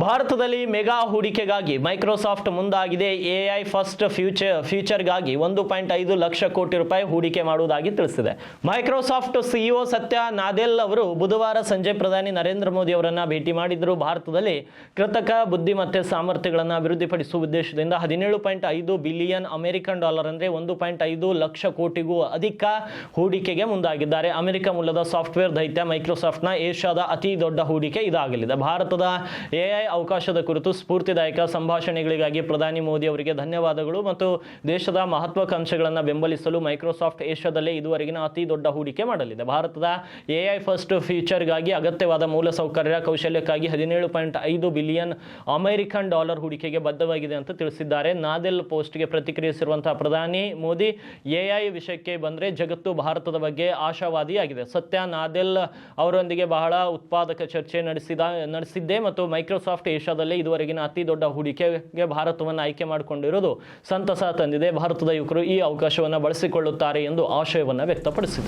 ಭಾರತದಲ್ಲಿ ಮೆಗಾ ಹೂಡಿಕೆಗಾಗಿ ಮೈಕ್ರೋಸಾಫ್ಟ್ ಮುಂದಾಗಿದೆ. ಎಐ ಫಸ್ಟ್ ಫ್ಯೂಚರ್, ಫ್ಯೂಚರ್ಗಾಗಿ ಒಂದು ಪಾಯಿಂಟ್ ಐದು ಲಕ್ಷ ಕೋಟಿ ರೂಪಾಯಿ ಹೂಡಿಕೆ ಮಾಡುವುದಾಗಿ ತಿಳಿಸಿದೆ. ಮೈಕ್ರೋಸಾಫ್ಟ್ ಸಿಇಒ ಸತ್ಯ ನಾದೆಲ್ ಅವರು ಬುಧವಾರ ಸಂಜೆ ಪ್ರಧಾನಿ ನರೇಂದ್ರ ಮೋದಿ ಅವರನ್ನು ಭೇಟಿ ಮಾಡಿದ್ರು. ಭಾರತದಲ್ಲಿ ಕೃತಕ ಬುದ್ಧಿಮತ್ತೆ ಸಾಮರ್ಥ್ಯಗಳನ್ನು ಅಭಿವೃದ್ಧಿಪಡಿಸುವ ಉದ್ದೇಶದಿಂದ ಹದಿನೇಳು ಪಾಯಿಂಟ್ ಐದು ಬಿಲಿಯನ್ ಅಮೆರಿಕನ್ ಡಾಲರ್ ಅಂದರೆ ಒಂದು ಪಾಯಿಂಟ್ ಐದು ಲಕ್ಷ ಕೋಟಿಗೂ ಅಧಿಕ ಹೂಡಿಕೆಗೆ ಮುಂದಾಗಿದ್ದಾರೆ. ಅಮೆರಿಕ ಮೂಲದ ಸಾಫ್ಟ್ವೇರ್ ದೈತ್ಯ ಮೈಕ್ರೋಸಾಫ್ಟ್ನ ಏಷ್ಯಾದ ಅತಿ ದೊಡ್ಡ ಹೂಡಿಕೆ ಇದಾಗಲಿದೆ. ಭಾರತದ ಎಐ ಅವಕಾಶದ ಕುರಿತು ಸ್ಫೂರ್ತಿದಾಯಕ ಸಂಭಾಷಣೆಗಳಿಗಾಗಿ ಪ್ರಧಾನಿ ಮೋದಿ ಅವರಿಗೆ ಧನ್ಯವಾದಗಳು ಮತ್ತು ದೇಶದ ಮಹತ್ವಾಕಾಂಕ್ಷೆಗಳನ್ನು ಬೆಂಬಲಿಸಲು ಮೈಕ್ರೋಸಾಫ್ಟ್ ಏಷ್ಯಾದಲ್ಲೇ ಇದುವರೆಗಿನ ಅತಿ ದೊಡ್ಡ ಹೂಡಿಕೆ ಮಾಡಲಿದೆ. ಭಾರತದ ಎಐ ಫಸ್ಟ್ ಫ್ಯೂಚರ್ಗಾಗಿ ಅಗತ್ಯವಾದ ಮೂಲಸೌಕರ್ಯ ಕೌಶಲ್ಯಕ್ಕಾಗಿ ಹದಿನೇಳು ಪಾಯಿಂಟ್ ಐದು ಬಿಲಿಯನ್ ಅಮೆರಿಕನ್ ಡಾಲರ್ ಹೂಡಿಕೆಗೆ ಬದ್ಧವಾಗಿದೆ ಅಂತ ತಿಳಿಸಿದ್ದಾರೆ. ನಾದೆಲ್ ಪೋಸ್ಟ್ಗೆ ಪ್ರತಿಕ್ರಿಯಿಸಿರುವಂತಹ ಪ್ರಧಾನಿ ಮೋದಿ, ಎಐ ವಿಷಯಕ್ಕೆ ಬಂದರೆ ಜಗತ್ತು ಭಾರತದ ಬಗ್ಗೆ ಆಶಾವಾದಿಯಾಗಿದೆ. ಸತ್ಯ, ನಾದೆಲ್ ಅವರೊಂದಿಗೆ ಬಹಳ ಉತ್ಪಾದಕ ಚರ್ಚೆ ನಡೆಸಿದ, ನಡೆಸಿದ್ದೆ ಮತ್ತು ಮೈಕ್ರೋಸಾಫ್ಟ್ ಏಷ್ಯಾದಲ್ಲೇ ಇದುವರೆಗಿನ ಅತಿ ದೊಡ್ಡ ಹೂಡಿಕೆಗೆ ಭಾರತವನ್ನು ಆಯ್ಕೆ ಮಾಡಿಕೊಂಡಿರೋದು ಸಂತಸ ತಂದಿದೆ. ಭಾರತದ ಯುವಕರು ಈ ಅವಕಾಶವನ್ನು ಬಳಸಿಕೊಳ್ಳುತ್ತಾರೆ ಎಂದು ಆಶಯವನ್ನು ವ್ಯಕ್ತಪಡಿಸಿದರು